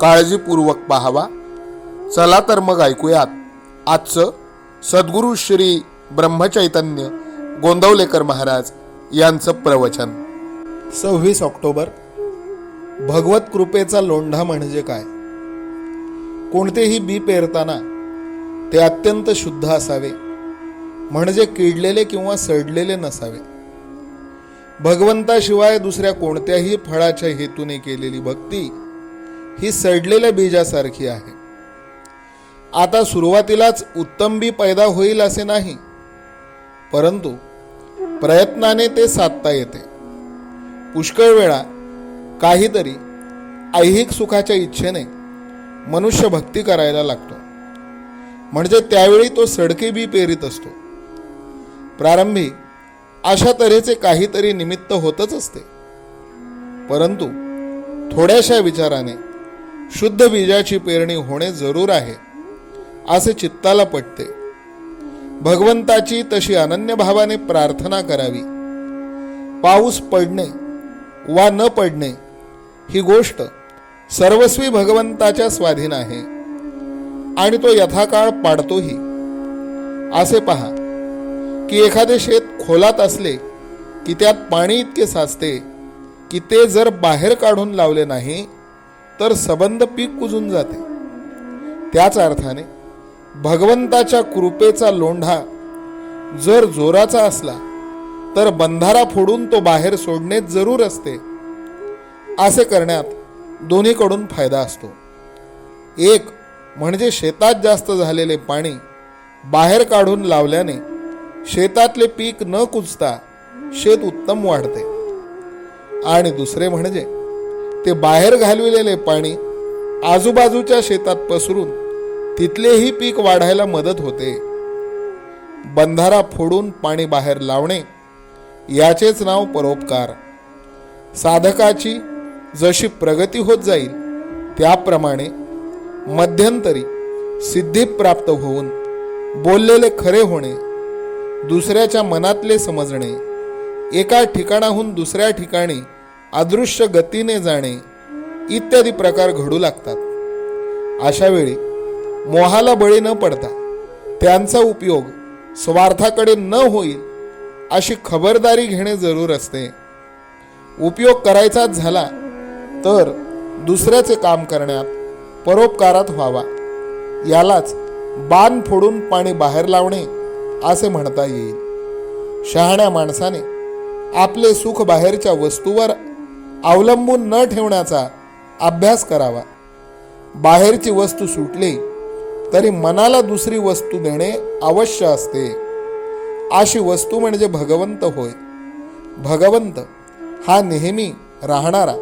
काळजीपूर्वक पाहावा. चला तर मग ऐकूयात. आजचं सद्गुरू श्री ब्रह्मचैतन्य गोंदवलेकर महाराज यांचं प्रवचन. सव्वीस ऑक्टोबर. भगवत कृपेचा लोंढा म्हणजे काय? कोणतेही बी पेरताना ते अत्यंत शुद्ध असावे. म्हणजे किडलेले किंवा सडलेले नसावे. भगवंताशिवाय दुसऱ्या कोणत्याही फळाच्या हेतूने केलेली भक्ती ही सडलेल्या बीजासारखी आहे. आता सुरुवातीलाच उत्तम बी पैदा होईल असे नाही परंतु प्रयत्नाने ते साधता येते. पुष्कळ वेळा काहीतरी ऐहिक सुखाच्या इच्छेने मनुष्य भक्ती करायला लागतो. म्हणजे त्यावेळी तो सडके बी पेरीत असतो. प्रारंभी अशा तऱ्हेचे काहीतरी निमित्त होतच असते. परंतु थोड्याशा विचाराने शुद्ध बीजाची पेरणी होणे जरूर आहे असे चित्ताला पटते. भगवंताची तशी अनन्य भावाने प्रार्थना करावी. पाऊस पडणे वा न पडणे ही गोष्ट सर्वस्वी भगवंताच्या स्वाधीन आहे आणि तो यथाकाळ पाडतोही. असे पहा की एखादे शेत खोलात असले की त्यात पाणी इतके साचते की ते जर बाहेर काढून लावले नाही तर सबंध पीक कुजून जाते. त्याच अर्थाने भगवंताच्या कृपेचा लोंढा जर जोराचा असला तर बंधारा फोडून तो बाहेर सोडणे जरूर असते. असे करण्यात दोन्हीकडून फायदा असतो. एक म्हणजे शेतात जास्त झालेले पाणी बाहेर काढून लावल्याने शेतातले पीक न कुजता शेत उत्तम वाढते. आणि दुसरे म्हणजे ते बाहेर घालविलेले पाणी आजूबाजूच्या शेतात पसरून तिथलेही पीक वाढायला मदत होते. बंधारा फोडून पाणी बाहेर लावणे याचेच नाव परोपकार. साधकाची जशी प्रगती होत जाईल त्याप्रमाणे मध्यंतरी सिद्धी प्राप्त होऊन बोललेले खरे होणे दुसऱ्याच्या मनातले समजणे एका ठिकाणाहून दुसऱ्या ठिकाणी अदृश्य गतीने जाणे इत्यादी प्रकार घडू लागतात. अशा वेळी मोहाला बळी न पडता त्यांचा उपयोग स्वार्थाकडे न होईल अशी खबरदारी घेणे जरूर असते. उपयोग करायचाच झाला तर दुसऱ्याचे काम करण्यात परोपकारात व्हावा. यालाच बाण फोडून पाणी बाहेर लावणे असे म्हणता येईल. शहाण्या माणसाने आपले सुख बाहेरच्या वस्तूवर अवलंबून न ठेवण्याचा अभ्यास करावा. बाहेरची वस्तू सुटली तरी मनाला दुसरी वस्तू देणे अवश्य असते. अशी वस्तू म्हणजे भगवंत होय. भगवंत हा नेहमी राहणारा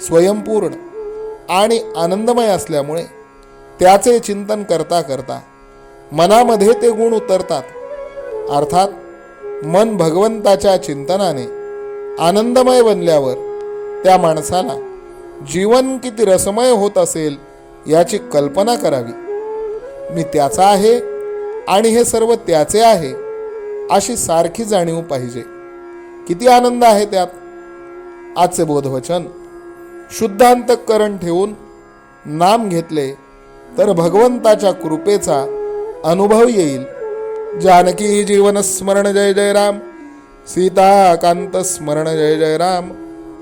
स्वयंपूर्ण आणि आनंदमय असल्यामुळे त्याचे चिंतन करता करता मनामध्ये ते गुण उतरतात. अर्थात मन भगवंताच्या चिंतनाने आनंदमय बनल्यावर त्या माणसाला जीवन किती रसमय होत असेल याची कल्पना करावी. मी त्याचा आहे आणि हे सर्व त्याचे आहे अशी सारखी जाणीव पाहिजे. किती आनंद आहे त्यात. आजचे बोधवचन. शुद्धांतकरण ठेवून नाम घेतले तर भगवंताच्या कृपेचा अनुभव येईल. जानकी जीवन स्मरण जय जय राम. सीता कांत स्मरण जय जय राम.